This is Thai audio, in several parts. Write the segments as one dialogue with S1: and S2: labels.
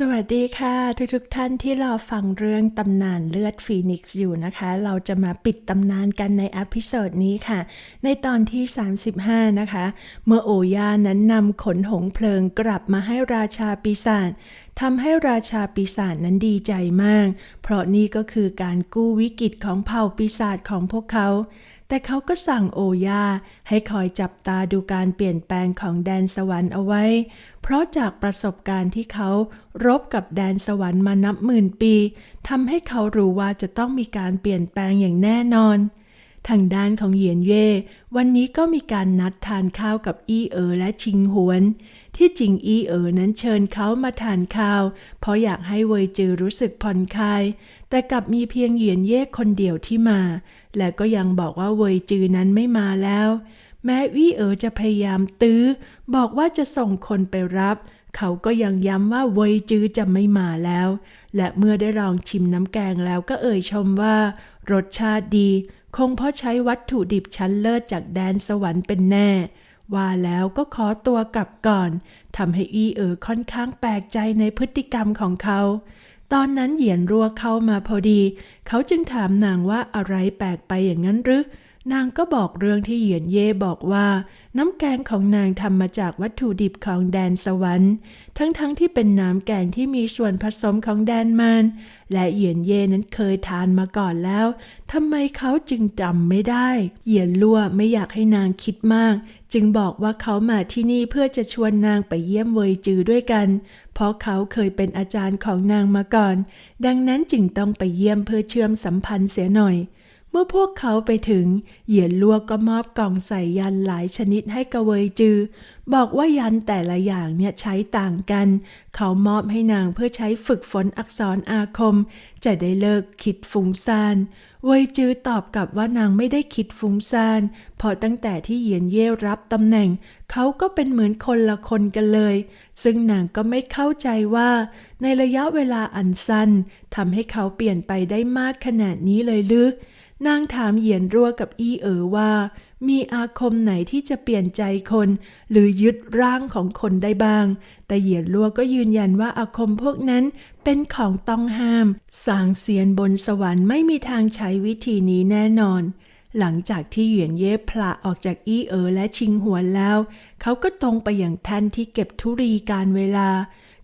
S1: สวัสดีค่ะ ทุกๆทท่านที่รอฟังเรื่องตำนานเลือดฟีนิกซ์อยู่นะคะ เราจะมาปิดตำนานกันในอพิโซดนี้ค่ะ ในตอนที่ 35 นะคะ เมื่อโอยานั้นนำขนหงเพลิงกลับมาให้ราชาปีศาจทำให้ราชาปีศาจนั้นดีใจมาก เพราะนี่ก็คือการกู้วิกฤตของเผ่าปีศาจของพวกเขา แต่เขาก็สั่งโอยาให้คอยจับตาดูการเปลี่ยนแปลงของแดนสวรรค์เอาไว้ เพราะจากประสบการณ์ที่เขารบกับแดนสวรรค์มานับหมื่นปีทำให้เขารู้ว่าจะต้องมีการเปลี่ยนแปลงอย่างแน่นอน ทางด้านของเหยียนเย่วันนี้ก็มีการนัดทานข้าวกับอี้เอ๋อและชิงหวน ที่จริงอี้เอ๋อนั้นเชิญเขามาทานข้าว เพราะอยากให้เวยจือรู้สึกผ่อนคลาย แต่กลับมีเพียงเหยียนเย่คนเดียวที่มา และก็ยังบอกว่าเวยจือนั้นไม่มาแล้ว แม้อี้เอ๋อจะพยายามตื้อ บอกว่าจะส่งคนไปรับ เขาก็ยังย้ำว่าเวยจื้อจะไม่มาแล้ว และเมื่อได้ลองชิมน้ำแกงแล้วก็เอ่ยชมว่า รสชาติดี คงเพราะใช้วัตถุดิบชั้นเลิศจากแดนสวรรค์เป็นแน่ ว่าแล้วก็ขอตัวกลับก่อนทำให้อี้เอ๋อค่อนข้างแปลกใจในพฤติกรรมของเขาตอนนั้นเหยียนรัวเข้ามาพอดี เขาจึงถามนางว่าอะไรแปลกไปอย่างนั้นหรือ นางก็บอกเรื่องที่เหยียนเย่บอกว่า น้ำแกงของนางทำมาจากวัตถุดิบของแดนสวรรค์ ทั้งๆทที่เป็นน้ำแกงที่มีส่วนผสมของแดนมารและเหยียนเย่นั้นเคยทานมาก่อนแล้วทำไมเขาจึงจำไม่ได้ เหยียนลั่วไม่อยากให้นางคิดมาก จึงบอกว่าเขามาที่นี่เพื่อจะชวนนางไปเยี่ยมเวยจือด้วยกัน เพราะเขาเคยเป็นอาจารย์ของนางมาก่อน ดังนั้นจึงต้องไปเยี่ยมเพื่อเชื่อมสัมพันธ์เสียหน่อย มื่อพวกเขาไปถึง เหยียนลัวก็มอบกล่องใส่ยันหลายชนิดให้กระเวยจือ บอกว่ายันแต่ละอย่างเนี่ยใช้ต่างกัน เขามอบให้นางเพื่อใช้ฝึกฝนอักษรอาคม จะได้เลิกคิดฟุ้งซ่านเวยจือตอบกลับว่านางไม่ได้คิดฟุ้งซ่านเพราะตั้งแต่ที่เหยียนเย่รับตำแหน่ง เขาก็เป็นเหมือนคนละคนกันเลย ซึ่งนางก็ไม่เข้าใจว่า ในระยะเวลาอันสั้นทำให้เขาเปลี่ยนไปได้มากขนาดนี้เลยหรือ นางถามเหยียนรั่วกับอี้เอ๋อว่า มีอาคมไหนที่จะเปลี่ยนใจคน หรือยึดร่างของคนได้บ้าง แต่เหยียนรั่วก็ยืนยันว่าอาคมพวกนั้นเป็นของต้องห้าม สางเซียนบนสวรรค์ไม่มีทางใช้วิธีนี้แน่นอน หลังจากที่เหยียนเย่พละออกจากอี้เอ๋อและชิงหัวแล้ว เขาก็ตรงไปอย่างแท่นที่เก็บธุรีการเวลา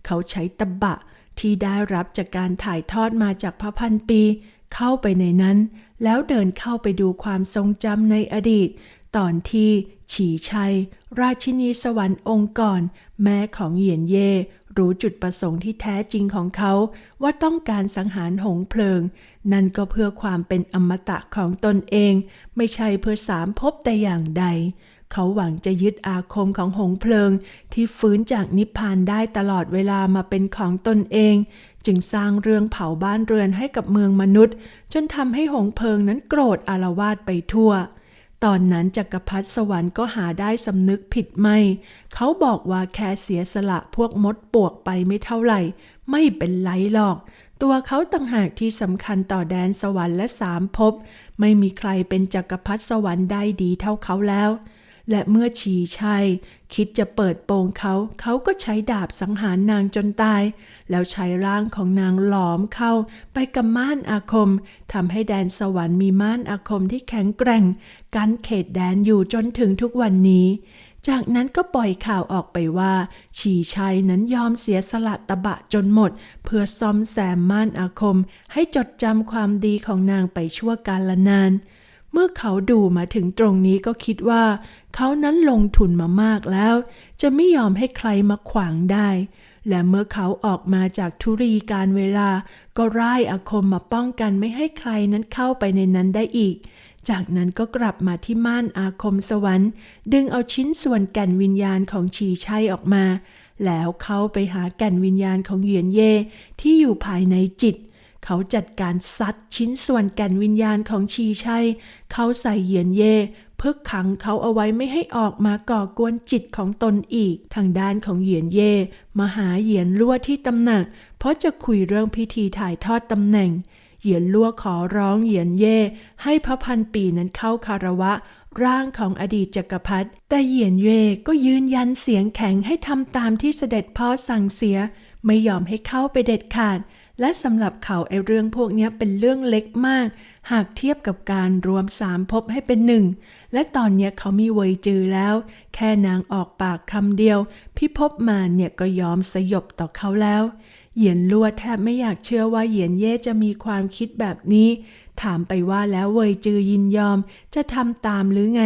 S1: เขาใช้ตะบะที่ได้รับจากการถ่ายทอดมาจากพระพันปี เข้าไปในนั้น แล้วเดินเข้าไปดูความทรงจำในอดีต ตอนที่ฉีชัย ราชินีสวรรค์องค์ก่อน แม่ของเหยียนเย่รู้จุดประสงค์ที่แท้จริงของเขาว่าต้องการสังหารหงเพลิง นั่นก็เพื่อความเป็นอมตะของตนเอง ไม่ใช่เพื่อสามภพแต่อย่างใด เขาหวังจะยึดอาคมของหงเพลิงที่ฟื้นจากนิพพานได้ตลอดเวลามาเป็นของตนเอง จึงสร้างเรื่องเผาบ้านเรือนให้กับเมืองมนุษย์ จนทำให้หงเพลิงนั้นโกรธอารวาสไปทั่ว ตอนนั้นจักรพรรดิสวรรค์ก็หาได้สำนึกผิดไม่ เขาบอกว่าแค่เสียสละพวกมดปวกไปไม่เท่าไหร่ ไม่เป็นไรหรอกตัวเขาต่างหากที่สำคัญต่อแดนสวรรค์และสามภพไม่มีใครเป็นจักรพรรดิสวรรค์ได้ดีเท่าเขาแล้ว และเมื่อชีชัย คิดจะเปิดโปงเขา เขาก็ใช้ดาบสังหารนางจนตาย แล้วใช้ร่างของนางหลอมเข้าไปกับม่านอาคมทำให้แดนสวรรค์มีม่านอาคมที่แข็งแกร่ง กันเขตแดนอยู่จนถึงทุกวันนี้ จากนั้นก็ปล่อยข่าวออกไปว่าฉีชัยนั้นยอมเสียสละตะบะจนหมด เพื่อซ่อมแซมม่านอาคม ให้จดจำความดีของนางไปชั่วกาลนานเมื่อเขาดูมาถึงตรงนี้ก็คิดว่า เขานั้นลงทุนมามากแล้ว จะไม่ยอมให้ใครมาขวางได้ และเมื่อเขาออกมาจากธุรีการเวลา ก็ร่ายอาคมมาป้องกันไม่ให้ใครนั้นเข้าไปในนั้นได้อีก จากนั้นก็กลับมาที่ม่านอาคมสวรรค์ ดึงเอาชิ้นส่วนแก่นวิญญาณของชีชัยออกมา แล้วเขาไปหาแก่นวิญญาณของเหยียนเย่ที่อยู่ภายในจิตเขาจัดการซัดชิ้นส่วนแก่นวิญญาณของชีชัย เขาใส่เหยียนเย่ เพื่อขังเขาเอาไว้ไม่ให้ออกมาก่อกวนจิตของตนอีก ทางด้านของเหยียนเย่มาหาเหยียนลั่วที่ตำหนัก เพราะจะคุยเรื่องพิธีถ่ายทอดตำแหน่ง เหยียนลั่วขอร้องเหยียนเย่ให้พระพันปีนั้นเข้าคารวะร่างของอดีตจักรพรรดิแต่เหยียนเย่ก็ยืนยันเสียงแข็งให้ทำตามที่เสด็จพ่อสั่งเสีย ไม่ยอมให้เข้าไปเด็ดขาด และสำหรับเขาไอเรื่องพวกนี้เป็นเรื่องเล็กมาก หากเทียบกับการรวมสามภพให้เป็นหนึ่ง และตอนนี้เขามีเวยจือแล้ว แค่นางออกปากคำเดียว พิภพมาเนี่ยก็ยอมสยบต่อเขาแล้ว เหยียนลวดแทบไม่อยากเชื่อว่าเหยียนเย่จะมีความคิดแบบนี้ ถามไปว่าแล้วเวยจือยินยอมจะทำตามหรือไง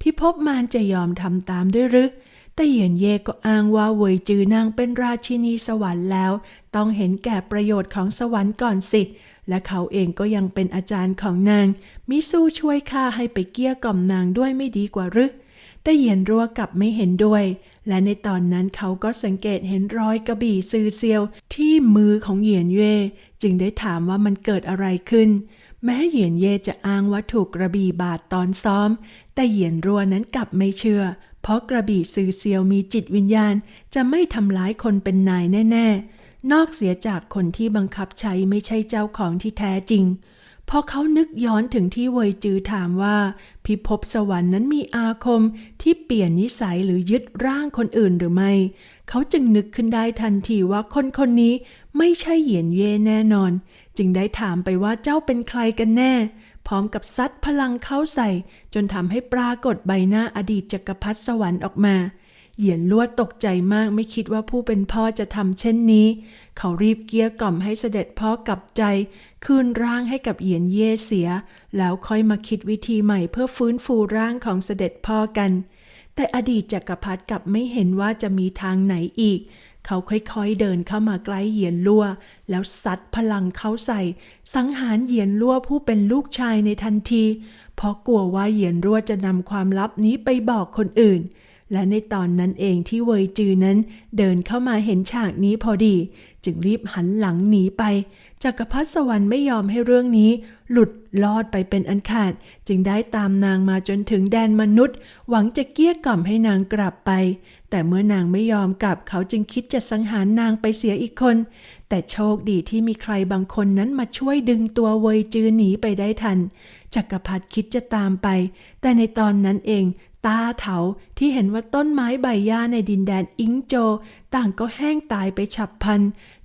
S1: พิภพมารจะยอมทำตามด้วยหรือแต่เหยียนเย่ก็อ้างว่าเวยจือนางเป็นราชินีสวรรค์แล้ว ต้องเห็นแก่ประโยชน์ของสวรรค์ก่อนสิ และเขาเองก็ยังเป็นอาจารย์ของนาง มิสู้ช่วยข้าให้ไปเกี้ยกล่อมนางด้วยไม่ดีกว่าหรือแต่เหยียนรัวกลับไม่เห็นด้วย และในตอนนั้นเขาก็สังเกตเห็นรอยกระบี่ซือเซียว ที่มือของเหยียนเย่จึงได้ถามว่ามันเกิดอะไรขึ้น แม้เหยียนเย่จะอ้างว่าถูกกระบี่บาดตอนซ้อม แต่เหยียนรัวนั้นกลับไม่เชื่อ เพราะกระบี่ซือเซียวมีจิตวิญญาณ จะไม่ทำร้ายคนเป็นนายแน่ ๆ นอกเสียจากคนที่บังคับใช้ไม่ใช่เจ้าของที่แท้จริง พอเขานึกย้อนถึงที่เวยจือถามว่า พิภพสวรรค์นั้นมีอาคมที่เปลี่ยนนิสัยหรือยึดร่างคนอื่นหรือไม่ เขาจึงนึกขึ้นได้ทันทีว่าคนคนนี้ไม่ใช่เหยียนเย่แน่นอน จึงได้ถามไปว่าเจ้าเป็นใครกันแน่ พร้อมกับซัดพลังเข้าใส่ จนทำให้ปรากฏใบหน้าอดีตจักรพรรดิสวรรค์ออกมา เหยียนลวดตกใจมากไม่คิดว่าผู้เป็นพ่อจะทำเช่นนี้ เขารีบเกี้ยกล่อมให้เสด็จพ่อกลับใจ คืนร่างให้กับเหยียนเย่เสีย แล้วค่อยมาคิดวิธีใหม่เพื่อฟื้นฟูร่างของเสด็จพ่อกัน แต่อดีตจักรพรรดิกลับไม่เห็นว่าจะมีทางไหนอีก เขาค่อยๆเดินเข้ามาใกล้เหยียนลัว แล้วซัดพลังเข้าใส่ สังหารเหยียนลัวผู้เป็นลูกชายในทันที เพราะกลัวว่าเหยียนรั่วจะนำความลับนี้ไปบอกคนอื่น และในตอนนั้นเองที่เวยจือนั้นเดินเข้ามาเห็นฉากนี้พอดี จึงรีบหันหลังหนีไปจักรพรรดิสวรรค์ไม่ยอมให้เรื่องนี้ หลุดลอดไปเป็นอันขาด จึงได้ตามนางมาจนถึงแดนมนุษย์ หวังจะเกลี้ยกล่อมให้นางกลับไป แต่เมื่อนางไม่ยอมกลับเขาจึงคิดจะสังหารนางไปเสียอีกคน แต่โชคดีที่มีใครบางคนนั้นมาช่วยดึงตัวเวยจือหนีไปได้ทันจักรพรรดิคิดจะตามไป แต่ในตอนนั้นเอง ตาเถาที่เห็นว่าต้นไม้ใบหญ้าในดินแดนอิงโจ ต่างก็แห้งตายไปฉับพลัน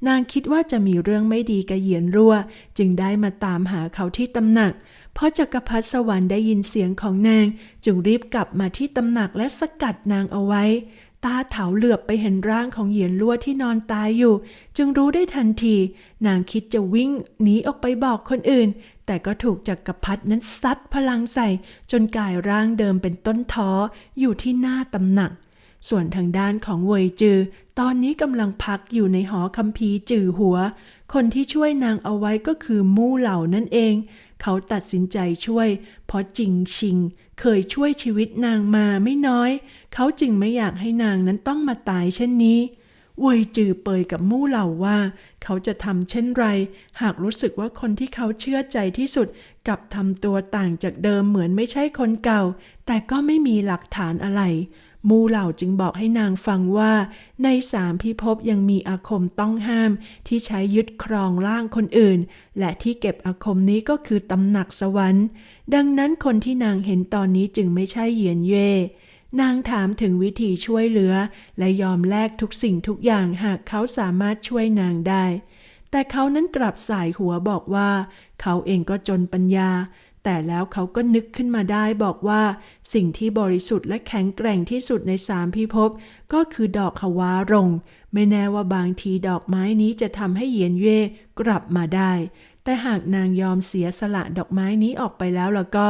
S1: นางคิดว่าจะมีเรื่องไม่ดีกับเหยียนรั่ว จึงได้มาตามหาเขาที่ตำหนักเพราะจักรพรรดิสวรรค์ได้ยินเสียงของนาง จึงรีบกลับมาที่ตำหนักและสกัดนางเอาไว้ ตาเถาเหลือบไปเห็นร่างของเหยียนลั่วที่นอนตายอยู่ จึงรู้ได้ทันที นางคิดจะวิ่งหนีออกไปบอกคนอื่น แต่ก็ถูกจักรพรรดินั้นซัดพลังใส่ จนกลายร่างเดิมเป็นต้นท้ออยู่ที่หน้าตำหนัก ส่วนทางด้านของเวยจือ ตอนนี้กำลังพักอยู่ในหอคัมภีร์จือหัว คนที่ช่วยนางเอาไว้ก็คือมู่เหล่านั่นเอง เขาตัดสินใจช่วย เพราะจิงชิง เคยช่วยชีวิตนางมาไม่น้อย เขาจึงไม่อยากให้นางนั้นต้องมาตายเช่นนี้เวยจือเปยกับมู่เหล่าว่า เขาจะทำเช่นไร หากรู้สึกว่าคนที่เขาเชื่อใจที่สุดกับทำตัวต่างจากเดิมเหมือนไม่ใช่คนเก่า แต่ก็ไม่มีหลักฐานอะไร มูเหล่าจึงบอกให้นางฟังว่า ในสามพิภพยังมีอาคมต้องห้ามที่ใช้ยึดครองร่างคนอื่น และที่เก็บอาคมนี้ก็คือตำหนักสวรรค์ ดังนั้นคนที่นางเห็นตอนนี้จึงไม่ใช่เหยียนเย่ นางถามถึงวิธีช่วยเหลือ และยอมแลกทุกสิ่งทุกอย่างหากเขาสามารถช่วยนางได้ แต่เขานั้นกลับสายหัวบอกว่า เขาเองก็จนปัญญา แต่แล้วเขาก็นึกขึ้นมาได้บอกว่า สิ่งที่บริสุทธิ์และแข็งแกร่งที่สุดในสามพิภพก็คือดอกฮวารง ไม่แน่ว่าบางทีดอกไม้นี้จะทำให้เหยียนเย่กลับมาได้ แต่หากนางยอมเสียสละดอกไม้นี้ออกไปแล้วแล้วก็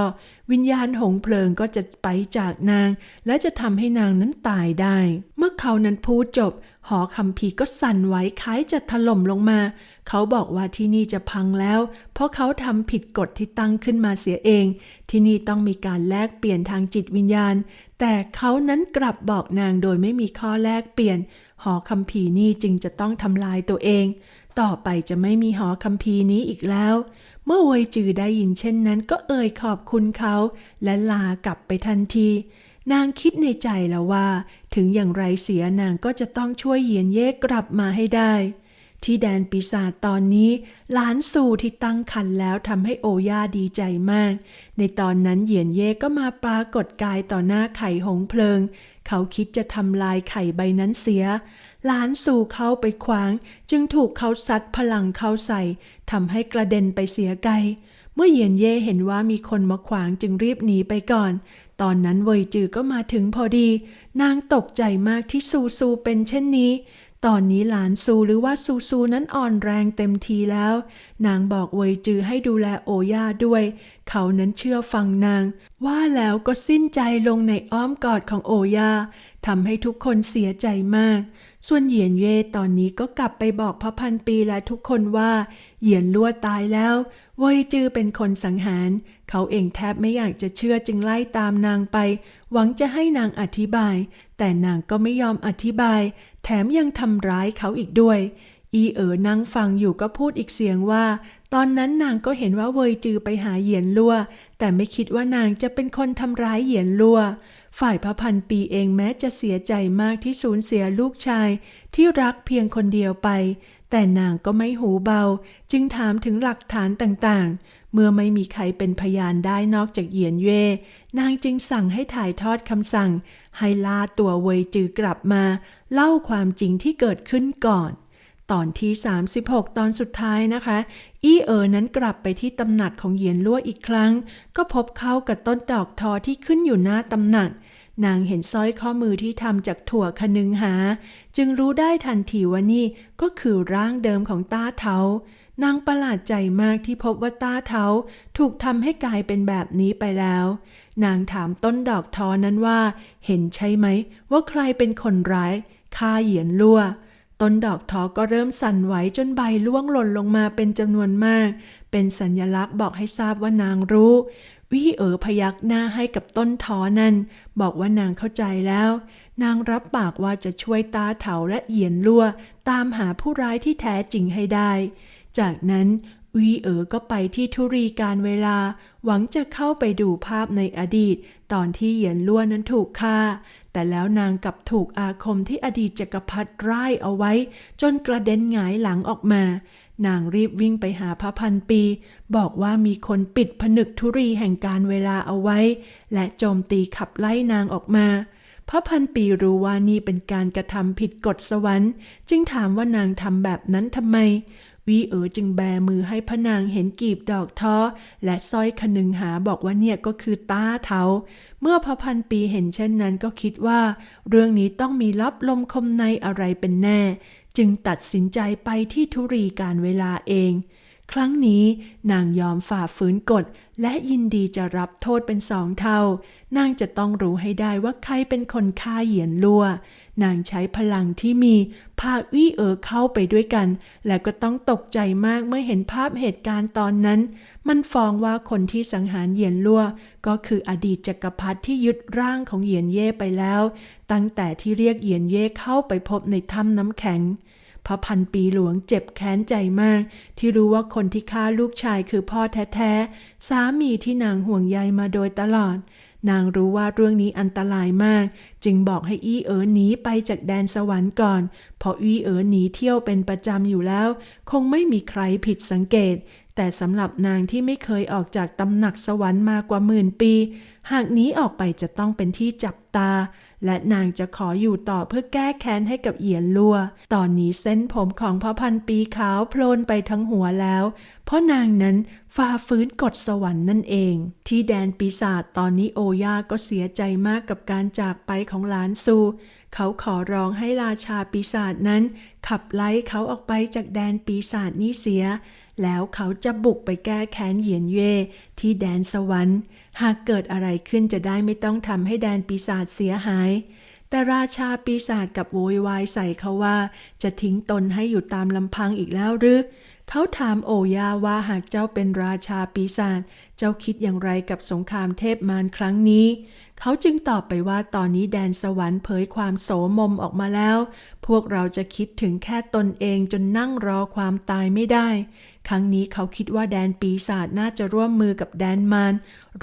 S1: วิญญาณหงเพลิงก็จะไปจากนาง และจะทำให้นางนั้นตายได้ เมื่อเขานั้นพูดจบ หอคำพีก็สั่นไหวคล้ายจะถล่มลงมา เขาบอกว่าที่นี่จะพังแล้ว เพราะเขาทำผิดกฎที่ตั้งขึ้นมาเสียเอง ที่นี่ต้องมีการแลกเปลี่ยนทางจิตวิญญาณ แต่เขานั้นกลับบอกนางโดยไม่มีข้อแลกเปลี่ยน หอคำพีนี้จึงจะต้องทำลายตัวเอง ต่อไปจะไม่มีหอคำพีร์นี้อีกแล้ว เมื่อเวยจือได้ยินเช่นนั้นก็เอ่ยขอบคุณเขา และลากลับไปทันที นางคิดในใจแล้วว่า ถึงอย่างไรเสียนางก็จะต้องช่วยเหยียนเย่กลับมาให้ได้ ที่แดนปีศาจตอนนี้หลานสู่ที่ตั้งคันแล้วทำให้โอย่าดีใจมาก ในตอนนั้นเหยียนเย่ก็มาปรากฏกายต่อหน้าไข่หงเพลิง เขาคิดจะทำลายไข่ใบนั้นเสีย หลานสู่เขาไปขวาง จึงถูกเขาซัดพลังเขาใส่ทำให้กระเด็นไปเสียไกล เมื่อเหยียนเย่เห็นว่ามีคนมาขวางจึงรีบหนีไปก่อน ตอนนั้นเวยจือก็มาถึงพอดี นางตกใจมากที่ซูซูเป็นเช่นนี้ ตอนนี้หลานซูหรือว่าซูซูนั้นอ่อนแรงเต็มทีแล้ว นางบอกเวยจือให้ดูแลโอย่าด้วย เขานั้นเชื่อฟังนาง ว่าแล้วก็สิ้นใจลงในอ้อมกอดของโอย่าทำให้ทุกคนเสียใจมาก ส่วนเหยียนเย่ตอนนี้ก็กลับไปบอกพระพันปีและทุกคนว่า เหยียนลั่วตายแล้วเวยจือเป็นคนสังหาร เขาเองแทบไม่อยากจะเชื่อจึงไล่ตามนางไป หวังจะให้นางอธิบาย แต่นางก็ไม่ยอมอธิบาย แถมยังทำร้ายเขาอีกด้วย อีเอ๋อนั่งฟังอยู่ก็พูดอีกเสียงว่า ตอนนั้นนางก็เห็นว่าเวยจือไปหาเหยียนลั่วแต่ไม่คิดว่านางจะเป็นคนทำร้ายเหยียนลั่ว ฝ่ายพระพันปีเองแม้จะเสียใจมากที่สูญเสียลูกชายที่รักเพียงคนเดียวไป แต่นางก็ไม่หูเบา จึงถามถึงหลักฐานต่างๆ เมื่อไม่มีใครเป็นพยานได้นอกจากเหยียนเย่นางจึงสั่งให้ถ่ายทอดคำสั่ง ให้ลาตัวเวยจือกลับมา เล่าความจริงที่เกิดขึ้นก่อนตอนที่ 36 ตอนสุดท้ายนะคะ อี้เอ๋อนั้นกลับไปที่ตำหนักของเหยียนลั่วอีกครั้ง ก็พบเข้ากับต้นดอกทอที่ขึ้นอยู่หน้าตำหนัก นางเห็นสร้อยข้อมือที่ทำจากถั่วคนึงหา จึงรู้ได้ทันทีว่านี่ก็คือร่างเดิมของต้าเทานางประหลาดใจมากที่พบว่าต้าเทาถูกทำให้กลายเป็นแบบนี้ไปแล้ว นางถามต้นดอกทอนั้นว่า เห็นใช่ไหม ว่าใครเป็นคนร้ายฆ่าเหยียนลั่ว ต้นดอกทอก็เริ่มสั่นไหวจนใบร่วงหล่นลงมาเป็นจำนวนมาก เป็นสัญลักษณ์บอกให้ทราบว่านางรู้วิเอ๋อพยักหน้าให้กับต้นทอนั้นบอกว่านางเข้าใจแล้ว นางรับปากว่าจะช่วยตาเถาและเหยียนลัว ตามหาผู้ร้ายที่แท้จริงให้ได้ จากนั้นวีเอ๋อก็ไปที่ทุรีการเวลา หวังจะเข้าไปดูภาพในอดีต ตอนที่เหยียนลั่วนั้นถูกฆ่า แต่แล้วนางกลับถูกอาคมที่อดีตจักรพรรดิร่ายเอาไว้ จนกระเด็นหงายหลังออกมา นางรีบวิ่งไปหาพระพันปี บอกว่ามีคนปิดผนึกทุรีแห่งการเวลาเอาไว้ และโจมตีขับไล่นางออกมา พระพันปีรู้ว่านี่เป็นการกระทำผิดกฎสวรรค์ จึงถามว่านางทำแบบนั้นทำไม วีเอ๋อจึงแบมือให้พระนางเห็นกีบดอกท้อ และสร้อยคนึงหาบอกว่าเนี่ยก็คือต้าเทาเมื่อพระพันปีเห็นเช่นนั้นก็คิดว่า เรื่องนี้ต้องมีลับลมคมในอะไรเป็นแน่ จึงตัดสินใจไปที่ทุรีการเวลาเอง ครั้งนี้นางยอมฝ่าฝืนกฎ และยินดีจะรับโทษเป็นสองเท่า นางจะต้องรู้ให้ได้ว่าใครเป็นคนฆ่าเหยียนลัว นางใช้พลังที่มีพาวี่เอ๋อเข้าไปด้วยกัน และก็ต้องตกใจมากเมื่อเห็นภาพเหตุการณ์ตอนนั้น มันฟ้องว่าคนที่สังหารเหยียนลัวก็คืออดีตจักรพรรดิที่ยึดร่างของเหยียนเย่ไปแล้ว ตั้งแต่ที่เรียกเหยียนเย่เข้าไปพบในถ้ำน้ำแข็งพระพันปีหลวงเจ็บแค้นใจมาก ที่รู้ว่าคนที่ฆ่าลูกชายคือพ่อแท้ๆ สามีที่นางห่วงใยมาโดยตลอด นางรู้ว่าเรื่องนี้อันตรายมาก จึงบอกให้อี้เอ๋อหนีไปจากแดนสวรรค์ก่อนเพราะอี้เอ๋อหนีเที่ยวเป็นประจำอยู่แล้ว คงไม่มีใครผิดสังเกต แต่สำหรับนางที่ไม่เคยออกจากตำหนักสวรรค์มากว่าหมื่นปี หากหนีออกไปจะต้องเป็นที่จับตา และนางจะขออยู่ต่อเพื่อแก้แค้นให้กับเหยียนลัว ตอนนี้เส้นผมของพระพันปีขาวโพลนไปทั้งหัวแล้ว เพราะนางนั้นฝ่าฟื้นกฎสวรรค์นั่นเอง ที่แดนปีศาจตอนนี้โอย่าก็เสียใจมากกับการจากไปของหลานซูเขาขอร้องให้ราชาปีศาจนั้น ขับไล่เขาออกไปจากแดนปีศาจนี้เสีย แล้วเขาจะบุกไปแก้แค้นเหยียนเย่ที่แดนสวรรค์ หากเกิดอะไรขึ้นจะได้ไม่ต้องทำให้แดนปีศาจเสียหาย แต่ราชาปีศาจกับโวยวายใส่เขาว่า จะทิ้งตนให้อยู่ตามลำพังอีกแล้วหรือเขาถามโอยาว่าหากเจ้าเป็นราชาปีศาจเจ้าคิดอย่างไรกับสงครามเทพมารครั้งนี้ เขาจึงตอบไปว่าตอนนี้แดนสวรรค์เผยความโสมมออกมาแล้ว พวกเราจะคิดถึงแค่ตนเองจนนั่งรอความตายไม่ได้ ครั้งนี้เขาคิดว่าแดนปีศาจน่าจะร่วมมือกับแดนมาร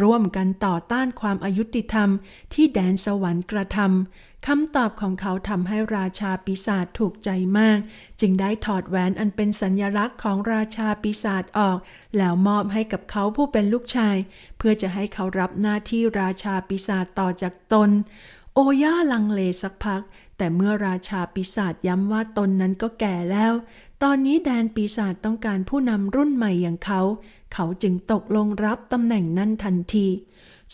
S1: ร่วมกันต่อต้านความอายุติธรรม ที่แดนสวรรค์กระทำคำตอบของเขาทำให้ราชาปีศาจถูกใจมาก จึงได้ถอดแหวนอันเป็นสัญญลักษณ์ของราชาปีศาจออก แล้วมอบให้กับเขาผู้เป็นลูกชาย เพื่อจะให้เขารับหน้าที่ราชาปีศาจต่อจากตนโโอย่าลังเลสักพักแต่เมื่อราชาปีศาจย้ำว่าตนนั้นก็แก่แล้ว ตอนนี้แดนปีศาจต้องการผู้นำรุ่นใหม่อย่างเขา เขาจึงตกลงรับตำแหน่งนั้นทันที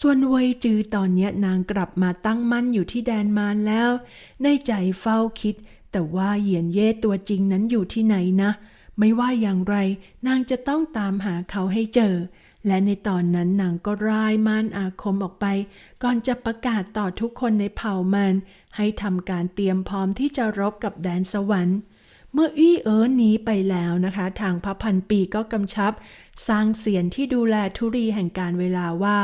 S1: ส่วนเวยจือตอนนี้นางกลับมาตั้งมั่นอยู่ที่แดนมารแล้ว ในใจเฝ้าคิด แต่ว่าเหยียนเย่ตัวจริงนั้นอยู่ที่ไหนนะ ไม่ว่าอย่างไร นางจะต้องตามหาเขาให้เจอ และในตอนนั้นนางก็ร่ายม่านอาคมออกไป ก่อนจะประกาศต่อทุกคนในเผ่ามัน ให้ทำการเตรียมพร้อมที่จะรบกับแดนสวรรค์ เมื่ออี้เอ๋อหนีไปแล้วนะคะ ทางพระพันปีก็กำชับ สร้างเสียนที่ดูแลธุรีแห่งการเวลาว่า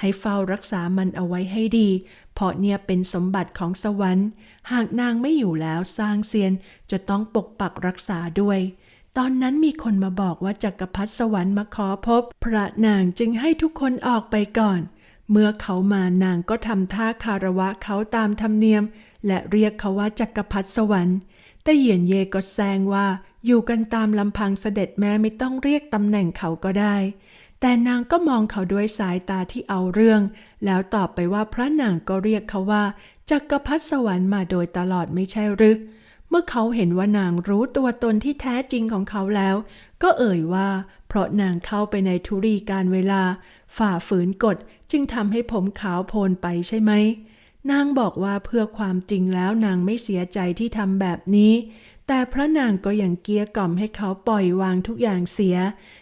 S1: ให้เฝ้ารักษามันเอาไว้ให้ดี เพราะเนี่ยเป็นสมบัติของสวรรค์ หากนางไม่อยู่แล้วสร้างเสียนจะต้องปกปักรักษาด้วยตอนนั้นมีคนมาบอกว่าจักรพรรดิสวรรค์มาขอพบ พระนางจึงให้ทุกคนออกไปก่อน เมื่อเขามานางก็ทำท่าคารวะเขาตามธรรมเนียม และเรียกเขาว่าจักรพรรดิสวรรค์ แต่เหยียนเย่ก็แซงว่าอยู่กันตามลำพังเสด็จแม่ไม่ต้องเรียกตำแหน่งเขาก็ได้ แต่นางก็มองเขาด้วยสายตาที่เอาเรื่อง แล้วตอบไปว่าพระนางก็เรียกเขาว่าจักรพรรดิสวรรค์มาโดยตลอดไม่ใช่หรือเมื่อเขาเห็นว่านางรู้ตัวตนที่แท้จริงของเขาแล้ว ก็เอ่ยว่า เพราะนางเข้าไปในธุรีการเวลา ฝ่าฝืนกฎจึงทำให้ผมขาวโพลนไปใช่ไหม นางบอกว่าเพื่อความจริงแล้วนางไม่เสียใจที่ทำแบบนี้ แต่พระนางก็ยังเกี้ยกล่อมให้เขาปล่อยวางทุกอย่างเสีย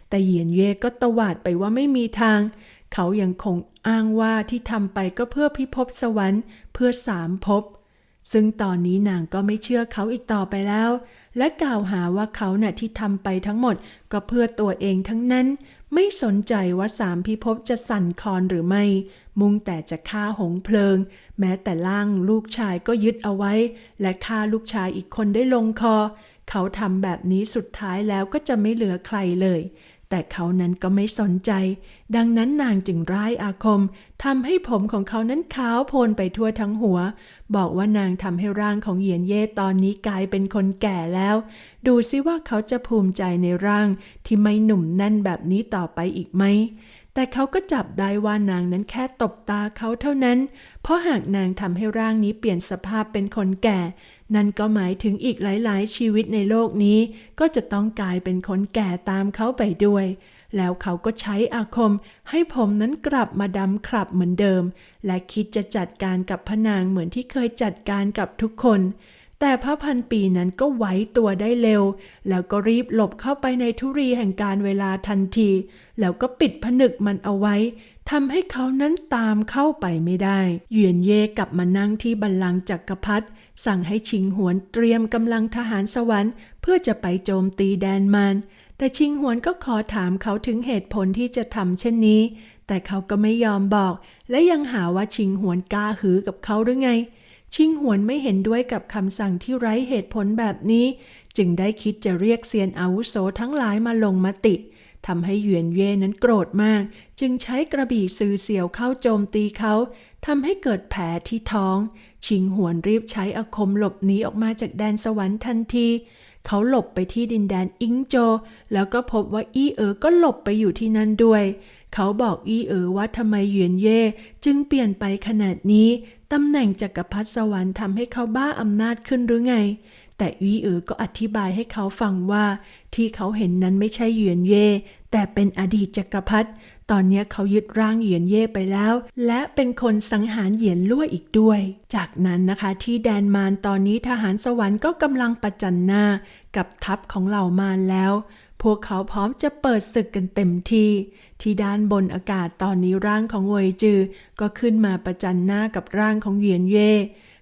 S1: แต่เหยียนเย่ก็ตวาดไปว่าไม่มีทาง เขายังคงอ้างว่าที่ทำไปก็เพื่อพิภพสวรรค์ เพื่อสามภพ ซึ่งตอนนี้นางก็ไม่เชื่อเขาอีกต่อไปแล้ว และกล่าวหาว่าเขาน่ะที่ทำไปทั้งหมดก็เพื่อตัวเองทั้งนั้น ไม่สนใจว่าสามพิภพจะสั่นคลอนหรือไม่ มุ่งแต่จะฆ่าหงเพลิง แม้แต่ล่างลูกชายก็ยึดเอาไว้ และฆ่าลูกชายอีกคนได้ลงคอ เขาทำแบบนี้สุดท้ายแล้วก็จะไม่เหลือใครเลย แต่เขานั้นก็ไม่สนใจ ดังนั้นนางจึงร้ายอาคมทำให้ผมของเขานั้นขาวโพลนไปทั่วทั้งหัว บอกว่านางทำให้ร่างของเหยียนเย่ตอนนี้กลายเป็นคนแก่แล้ว ดูซิว่าเขาจะภูมิใจในร่างที่ไม่หนุ่มแน่นแบบนี้ต่อไปอีกไหม แต่เขาก็จับได้ว่านางนั้นแค่ตบตาเขาเท่านั้น เพราะหากนางทำให้ร่างนี้เปลี่ยนสภาพเป็นคนแก่ นั่นก็หมายถึงอีกหลาย ๆ ชีวิตในโลกนี้ ก็จะต้องกลายเป็นคนแก่ตามเขาไปด้วย แล้วเขาก็ใช้อาคมให้ผมนั้นกลับมาดำคลับเหมือนเดิม และคิดจะจัดการกับพนางเหมือนที่เคยจัดการกับทุกคนแต่พระพันปีนั้นก็ไหวตัวได้เร็ว แล้วก็รีบหลบเข้าไปในธุรีแห่งการเวลาทันที แล้วก็ปิดผนึกมันเอาไว้ทำให้เขานั้นตามเข้าไปไม่ได้ เหวียนเย่กลับมานั่งที่บัลลังก์จักรพรรดิสั่งให้ชิงหวนเตรียมกำลังทหารสวรรค์ เพื่อจะไปโจมตีแดนมารแต่ชิงหวนก็ขอถามเขาถึงเหตุผลที่จะทำเช่นนี้ แต่เขาก็ไม่ยอมบอก และยังหาว่าชิงหวนกล้าหือกับเขาหรือไง ชิงหวนไม่เห็นด้วยกับคำสั่งที่ไร้เหตุผลแบบนี้ จึงได้คิดจะเรียกเซียนอาวุโสทั้งหลายมาลงมติ ทำให้เหวียนเย่นั้นโกรธมาก จึงใช้กระบี่ซือเสียวเข้าโจมตีเขาทำให้เกิดแผลที่ท้อง ชิงหวนรีบใช้อาคมหลบหนีออกมาจากแดนสวรรค์ทันที เขาหลบไปที่ดินแดนอิงโจ แล้วก็พบว่าอี้เอ๋อก็หลบไปอยู่ที่นั่นด้วย เขาบอกอี้เอ๋อว่าทำไมเหวียนเย่จึงเปลี่ยนไปขนาดนี้ตำแหน่งจักรพรรดิสวรรค์ทำให้เขาบ้าอำนาจขึ้นหรือไง แต่อี้เอ๋อก็อธิบายให้เขาฟังว่าที่เขาเห็นนั้นไม่ใช่เหวียนเย่แต่เป็นอดีตจักรพรรดิตอนนี้เขายึดร่างเหยียนเย่ไปแล้ว และเป็นคนสังหารเหยียนลั่วอีกด้วย จากนั้นนะคะที่แดนมารตอนนี้ทหารสวรรค์ก็กำลังประจันหน้ากับทัพของเหล่ามารแล้ว พวกเขาพร้อมจะเปิดศึกกันเต็มที่ ที่ด้านบนอากาศตอนนี้ร่างของเวยจือ ก็ขึ้นมาประจันหน้ากับร่างของเหยียนเย่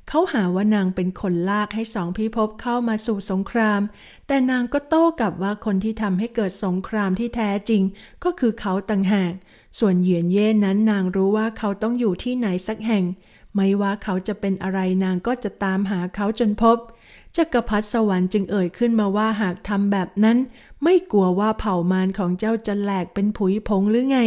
S1: เขาหาว่านางเป็นคนลากให้สองพิภพเข้ามาสู่สงคราม แต่นางก็โต้กลับว่าคนที่ทำให้เกิดสงครามที่แท้จริง ก็คือเขาต่างหาก ส่วนเหยียนเย่นั้นนางรู้ว่าเขาต้องอยู่ที่ไหนสักแห่ง ไม่ว่าเขาจะเป็นอะไรนางก็จะตามหาเขาจนพบจักรพรรดิสวรรค์จึงเอ่ยขึ้นมาว่าหากทำแบบนั้น ไม่กลัวว่าเผ่ามารของเจ้าจะแหลกเป็นผุยผงหรือไง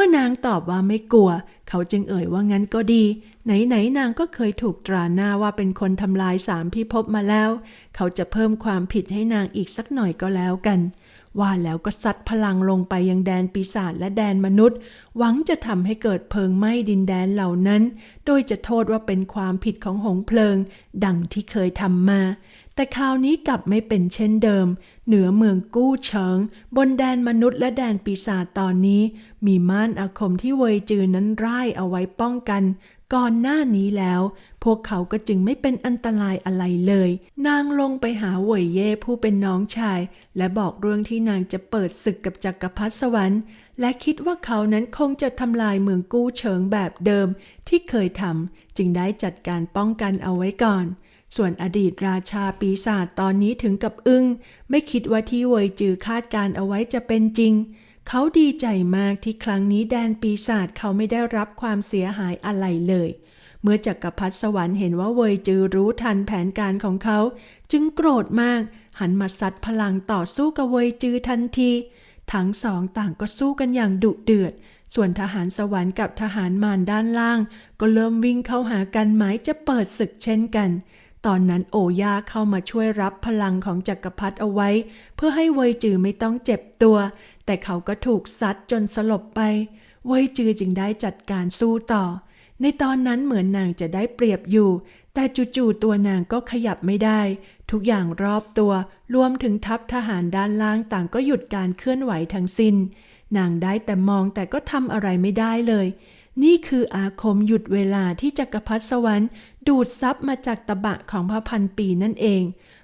S1: มื่อนางตอบว่าไม่กลัว เขาจึงเอ่ยว่างั้นก็ดี ไหนๆนางก็เคยถูกตราหน้าว่าเป็นคนทำลายสามพิภพมาแล้ว เขาจะเพิ่มความผิดให้นางอีกสักหน่อยก็แล้วกัน ว่าแล้วก็ซัดพลังลงไปยังแดนปีศาจและแดนมนุษย์ หวังจะทำให้เกิดเพลิงไหม้ดินแดนเหล่านั้น โดยจะโทษว่าเป็นความผิดของหงเพลิง ดังที่เคยทำมา แต่คราวนี้กลับไม่เป็นเช่นเดิม เหนือเมืองกู้เฉิง บนแดนมนุษย์และแดนปีศาจตอนนี้ มีม่านอาคมที่เวยจือนั้นร่ายเอาไว้ป้องกัน ก่อนหน้านี้แล้ว พวกเขาก็จึงไม่เป็นอันตรายอะไรเลย นางลงไปหาเวยเย่ผู้เป็นน้องชาย และบอกเรื่องที่นางจะเปิดศึกกับจักรพรรดิสวรรค์และคิดว่าเขานั้นคงจะทำลายเมืองกู้เฉิงแบบเดิมที่เคยทำจึงได้จัดการป้องกันเอาไว้ก่อน ส่วนอดีตราชาปีศาจตอนนี้ถึงกับอึง้ง ไม่คิดว่าที่เวยจือคาดการเอาไว้จะเป็นจริง เขาดีใจมากที่ครั้งนี้แดนปีศาจเขาไม่ได้รับความเสียหายอะไรเลย เมื่อจักรพรรดิสวรรค์เห็นว่าเวยจือรู้ทันแผนการของเขา จึงโกรธมาก หันมาซัดพลังต่อสู้กับเวยจือทันที ทั้งสองต่างก็สู้กันอย่างดุเดือดส่วนทหารสวรรค์กับทหารมารด้านล่าง ก็เริ่มวิ่งเข้าหากันหมายจะเปิดศึกเช่นกัน ตอนนั้นโอยาเข้ามาช่วยรับพลังของจักรพรรดิเอาไว้ เพื่อให้เวยจือไม่ต้องเจ็บตัว แต่เขาก็ถูกซัดจนสลบไป เวยจือจึงได้จัดการสู้ต่อ ในตอนนั้นเหมือนนางจะได้เปรียบอยู่ แต่จู่ๆตัวนางก็ขยับไม่ได้ ทุกอย่างรอบตัว รวมถึงทัพทหารด้านล่างต่างก็หยุดการเคลื่อนไหวทั้งสิ้น นางได้แต่มองแต่ก็ทำอะไรไม่ได้เลยนี่คืออาคมหยุดเวลาที่จักรพรรดิสวรรค์ ดูดซับมาจากตะบะของพระพันปีนั่นเอง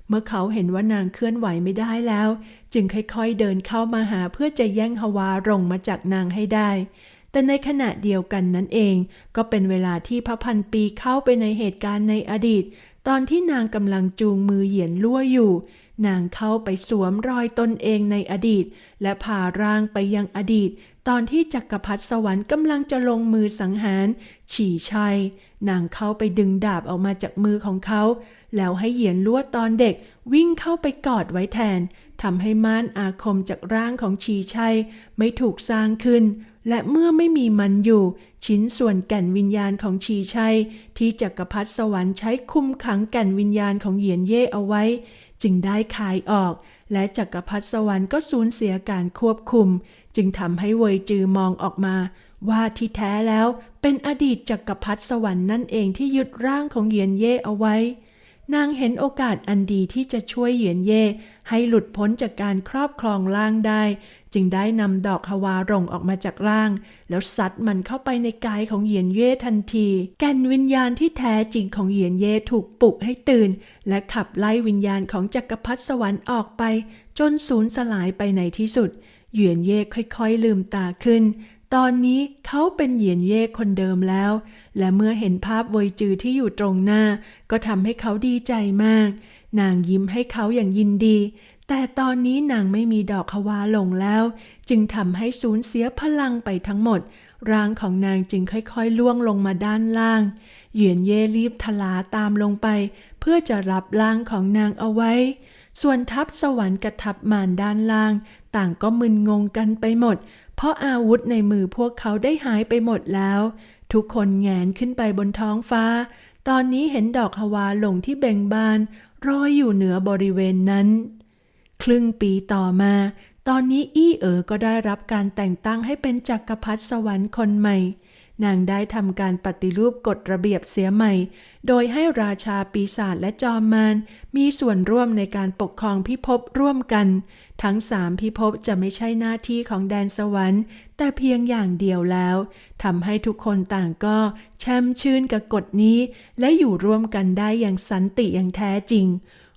S1: เมื่อเขาเห็นว่านางเคลื่อนไหวไม่ได้แล้ว จึงค่อยๆเดินเข้ามาหาเพื่อจะแย่งฮวารงมาจากนางให้ได้ แต่ในขณะเดียวกันนั่นเอง ก็เป็นเวลาที่พระพันปีเข้าไปในเหตุการณ์ในอดีต ตอนที่นางกำลังจูงมือเหยียนลั่วอยู่ นางเข้าไปสวมรอยตนเองในอดีต และพาร่างไปยังอดีต ตอนที่จักรพรรดิสวรรค์กำลังจะลงมือสังหาร ฉี่ชัย นางเข้าไปดึงดาบออกมาจากมือของเขา แล้วให้เหยียนลวดตอนเด็กวิ่งเข้าไปกอดไว้แทนทำให้ม่านอาคมจากร่างของชีชัยไม่ถูกสร้างขึ้น และเมื่อไม่มีมันอยู่ ชิ้นส่วนแก่นวิญญาณของชีชัย ที่จักรพรรดิสวรรค์ใช้คุมขังแก่นวิญญาณของเหยียนเย่เอาไว้ จึงได้คายออก และจักรพรรดิสวรรค์ก็สูญเสียการควบคุม จึงทำให้เวยจือมองออกมา ว่าที่แท้แล้ว เป็นอดีตจักรพรรดิสวรรค์นั่นเองที่ยึดร่างของเหยียนเย่เอาไว้ นางเห็นโอกาสอันดีที่จะช่วยเหยียนเย่ให้หลุดพ้นจากการครอบครองร่างได้ จึงได้นำดอกฮวารงออกมาจากร่าง แล้วซัดมันเข้าไปในกายของเหยียนเย่ทันที แก่นวิญญาณที่แท้จริงของเหยียนเย่ถูกปลุกให้ตื่น และขับไล่วิญญาณของจักรพรรดิสวรรค์ออกไป จนสูญสลายไปในที่สุดเหยียนเย่ค่อยๆลืมตาขึ้น ตอนนี้เขาเป็นเหยียนเย่คนเดิมแล้ว และเมื่อเห็นภาพเวยจือที่อยู่ตรงหน้า ก็ทำให้เขาดีใจมาก นางยิ้มให้เขาอย่างยินดี แต่ตอนนี้นางไม่มีดอกควาลงแล้ว จึงทำให้สูญเสียพลังไปทั้งหมด ร่างของนางจึงค่อยๆล่วงลงมาด้านล่าง เหยียนเย่รีบทลาตามลงไป เพื่อจะรับร่างของนางเอาไว้ ส่วนทัพสวรรค์กับทัพมารด้านล่าง ต่างก็มึนงงกันไปหมด เพราะอาวุธในมือพวกเขาได้หายไปหมดแล้ว ทุกคนแงนขึ้นไปบนท้องฟ้า ตอนนี้เห็นดอกฮวาหลงที่เบ่งบานรอยอยู่เหนือบริเวณนั้น ครึ่งปีต่อมา ตอนนี้อี้เอ๋อก็ได้รับการแต่งตั้งให้เป็นจักรพรรดิสวรรค์คนใหม่ นางได้ทำการปฏิรูปกฎระเบียบเสียใหม่ โดยให้ราชาปีศาจและจอมมารมีส่วนร่วมในการปกครองพิภพร่วมกัน ทั้งสามพิภพจะไม่ใช่หน้าที่ของแดนสวรรค์ แต่เพียงอย่างเดียวแล้วทำให้ทุกคนต่างก็แช่มชื่นกับกฎนี้ และอยู่ร่วมกันได้อย่างสันติอย่างแท้จริง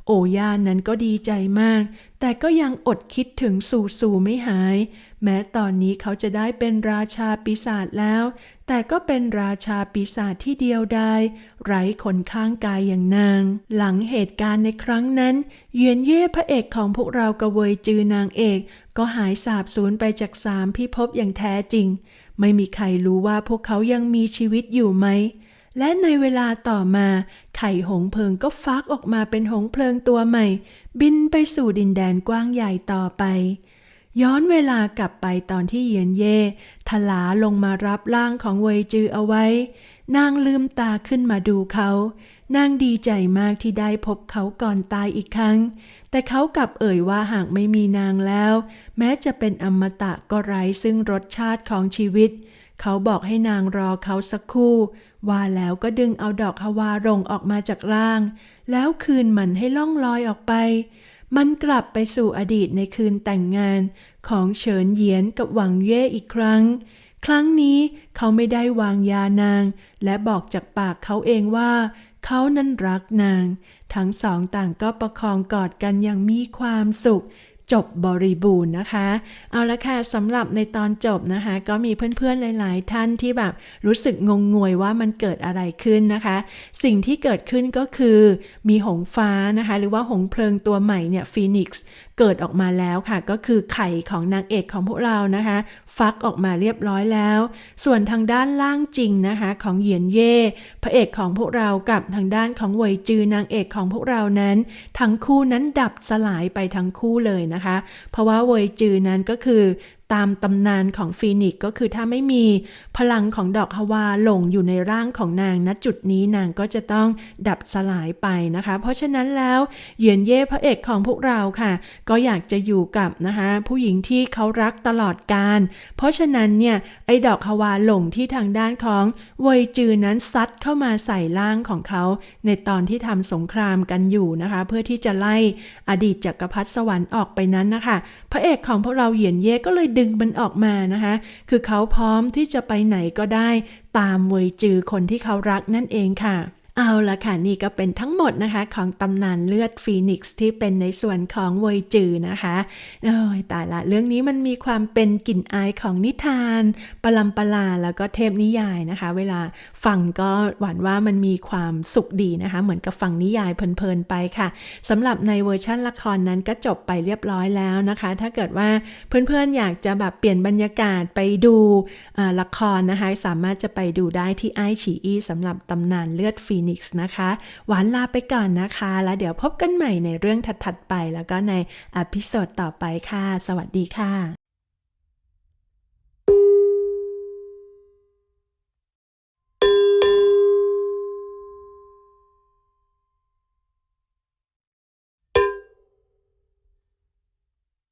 S1: โอย่านั้นก็ดีใจมาก แต่ก็ยังอดคิดถึงสู่สู่ไม่หาย แม้ตอนนี้เขาจะได้เป็นราชาปีศาจแล้ว แต่ก็เป็นราชาปีศาจที่เดียวดายไร้คนข้างกายอย่างนาง หลังเหตุการณ์ในครั้งนั้นเยียนเย่พระเอกของพวกเรากระเวยจือนางเอก ก็หายสาบสูญไปจากสามพิภพอย่างแท้จริง ไม่มีใครรู้ว่าพวกเขายังมีชีวิตอยู่ไหมและในเวลาต่อมา ไข่หงเพลิงก็ฟักออกมาเป็นหงเพลิงตัวใหม่ บินไปสู่ดินแดนกว้างใหญ่ต่อไป ย้อนเวลากลับไปตอนที่เยียนเย่ทลาลงมารับร่างของเวยจือเอาไว้ นางลืมตาขึ้นมาดูเขา นางดีใจมากที่ได้พบเขาก่อนตายอีกครั้ง แต่เขากลับเอ่ยว่าหากไม่มีนางแล้ว แม้จะเป็นอมตะก็ไร้ซึ่งรสชาติของชีวิต เขาบอกให้นางรอเขาสักครู่ ว่าแล้วก็ดึงเอาดอกฮวารงออกมาจากร่าง แล้วคืนมันให้ล่องลอยออกไป มันกลับไปสู่อดีตในคืนแต่งงานของเฉินเหยียนกับหวังเย่อีกครั้ง ครั้งนี้เขาไม่ได้วางยานาง และบอกจากปากเขาเองว่า เขานั้นรักนาง ทั้งสองต่างก็ประคองกอดกันอย่างมีความสุข จบบริบูรณ์นะคะ เอาละค่ะสำหรับในตอนจบนะคะ ก็มีเพื่อนๆหลาย ๆ ท่านที่แบบรู้สึกงงงวยว่ามันเกิดอะไรขึ้นนะคะ สิ่งที่เกิดขึ้นก็คือมีหงฟ้านะคะ หรือว่าหงเพลิงตัวใหม่เนี่ยฟีนิกซ์เกิดออกมาแล้วค่ะ ก็คือไข่ของนางเอกของพวกเรานะคะ ฟักออกมาเรียบร้อยแล้ว ส่วนทางด้านล่างจริงนะคะของเหยียนเย่พระเอกของพวกเรากับทางด้านของเวยจือนางเอกของพวกเรานั้น ทั้งคู่นั้นดับสลายไปทั้งคู่เลยนะคะ เพราะว่าเวยจือนั้นก็คือ ตามตำนานของฟีนิกก็คือถ้าไม่มีพลังของดอกฮวาหลงอยู่ในร่างของนางณจุดนี้นางก็จะต้องดับสลายไปนะคะ เพราะฉะนั้นแล้วเหยียนเย่พระเอกของพวกเราค่ะ ก็อยากจะอยู่กับนะคะผู้หญิงที่เขารักตลอดกาลเพราะฉะนั้นเนี่ยไอ้ดอกฮวาหลงที่ทางด้านของเวยจือนั้นซัดเข้ามาใส่ร่างของเขา ในตอนที่ทำสงครามกันอยู่นะคะ เพื่อที่จะไล่อดีตจักรพรรดิสวรรค์ออกไปนั้นนะคะ พระเอกของพวกเราเหยียนเย่ก็เลยดึงมันออกมานะคะ คือเขาพร้อมที่จะไปไหนก็ได้ตามเวยจือคนที่เขารักนั่นเองค่ะ เอาละค่ะ นี่ก็เป็นทั้งหมดนะคะของตำนานเลือดฟีนิกซ์ที่เป็นในส่วนของเวยจือนะคะเอ้ยแต่ละเรื่องนี้มันมีความเป็นกลิ่นอายของนิทาน ปลัมปลาแล้วก็เทพนิยายนะคะ เวลาฟังก็หวั่นว่ามันมีความสุขดีนะคะ เหมือนกับฟังนิยายเพลินๆไปค่ะสำหรับในเวอร์ชั่นละครนั้นก็จบไปเรียบร้อยแล้วนะคะ ถ้าเกิดว่าเพื่อนๆอยากจะแบบเปลี่ยนบรรยากาศไปดูละครนะคะ สามารถจะไปดูได้ที่ไอฉีอีสำหรับตำนานเลือดฟีนกส์นะคะ หวานลาไปก่อนนะคะ แล้วเดี๋ยวพบกันใหม่ในเรื่องถัดๆไป แล้วก็ในอพิโซดต่อไปค่ะ สวัสดีค่ะ